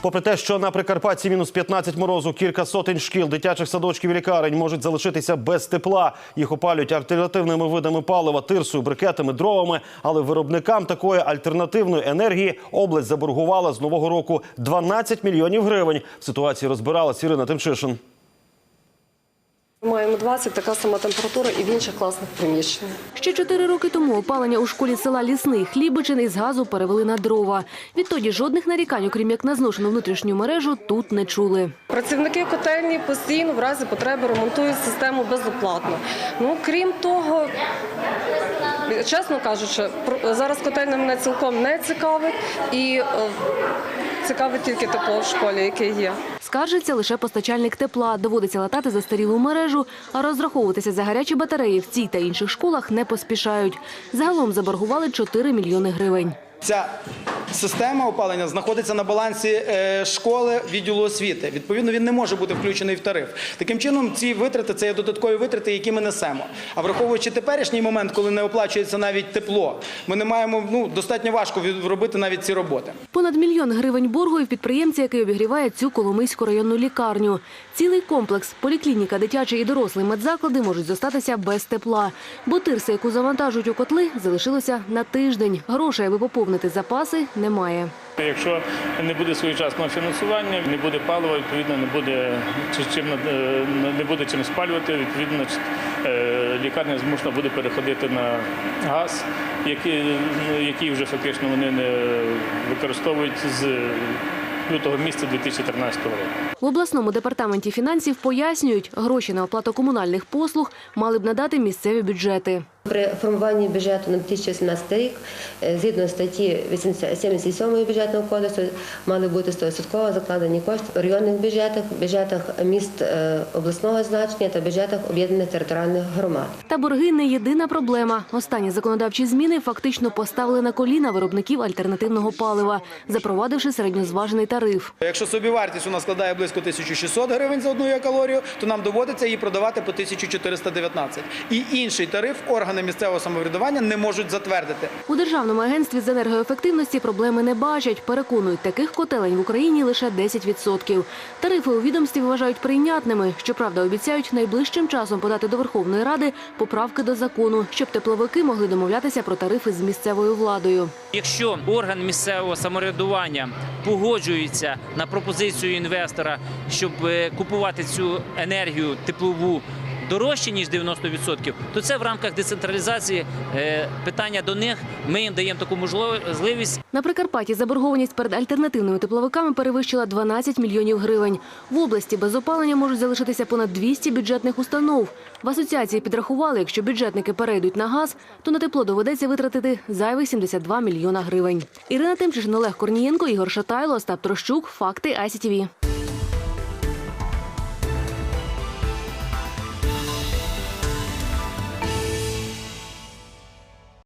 Попри те, що на Прикарпатті мінус 15 морозу, кілька сотень шкіл, дитячих садочків і лікарень можуть залишитися без тепла. Їх опалюють альтернативними видами палива, тирсою, брикетами, дровами. Але виробникам такої альтернативної енергії область заборгувала з нового року 12 мільйонів гривень. В ситуації розбиралась Ірина Тимчишин. Маємо 20, така сама температура і в інших класних приміщеннях. Ще чотири роки тому опалення у школі села Лісний Хлібичин із газу перевели на дрова. Відтоді жодних нарікань, окрім як на зношену внутрішню мережу, тут не чули. Працівники котельні постійно в разі потреби ремонтують систему безоплатно. Ну крім того, чесно кажучи, зараз котельня мене цілком не цікавить і е, цікавить тільки тепло в школі, яке є. Скаржиться лише постачальник тепла. Доводиться латати застарілу мережу, а розраховуватися за гарячі батареї в цій та інших школах не поспішають. Загалом заборгували 4 мільйони гривень. Ця система опалення знаходиться на балансі е, школи відділу освіти. Відповідно, він не може бути включений в тариф. Таким чином, ці витрати це є додаткові витрати, які ми несемо. А враховуючи теперішній момент, коли не оплачується навіть тепло, ми не маємо ну достатньо важко робити навіть ці роботи. Понад мільйон гривень боргу і в підприємця, який обігріває цю Коломийську районну лікарню. Цілий комплекс, поліклініка, дитячий і дорослий медзаклади можуть зостатися без тепла. Бо тирса, яку завантажують у котли, залишилося на тиждень. Грошей, аби поповнити запаси, немає. Якщо не буде своєчасного фінансування, не буде палива, відповідно не буде чи- чим е, не буде чим спалювати. Відповідно, е, лікарня змушена буде переходити на газ, який, який вже фактично вони не використовують з лютого місяця 2013 року. В обласному департаменті фінансів пояснюють, гроші на оплату комунальних послуг мали б надати місцеві бюджети. При формуванні бюджету на 2018 рік, е, згідно статті 80 77 бюджетного кодексу, мали бути 100% закладені кошти в районних бюджетах, бюджетах міст е, обласного значення та бюджетах об'єднаних територіальних громад. Та борги не єдина проблема. Останні законодавчі зміни фактично поставили на коліна виробників альтернативного палива, запровадивши середньозважений тариф. Якщо собівартість у нас складає близько 1600 гривень за одну калорію, то нам доводиться її продавати по 1419. І інший тариф органи місцевого самоврядування не можуть затвердити. У Державному агентстві з енергоефективності проблеми не бачать. Переконують, таких котелень в Україні лише 10%. Тарифи у відомстві вважають прийнятними. Щоправда, обіцяють найближчим часом подати до Верховної Ради поправки до закону, щоб тепловики могли домовлятися про тарифи з місцевою владою. Якщо орган місцевого самоврядування погоджується на пропозицію інвестора, щоб е, купувати цю енергію теплову дорожче ніж 90%, то це в рамках децентралізації е, питання до них. Ми їм даємо таку можливість. На Прикарпатті заборгованість перед альтернативними тепловиками перевищила 12 мільйонів гривень. В області без опалення можуть залишитися понад 200 бюджетних установ. В асоціації підрахували, якщо бюджетники перейдуть на газ, то на тепло доведеться витратити зайвих 72 мільйона гривень. Ірина Тимчишин, Олег Корнієнко, Ігор Шатайло, Остап Трощук. Факти ICTV.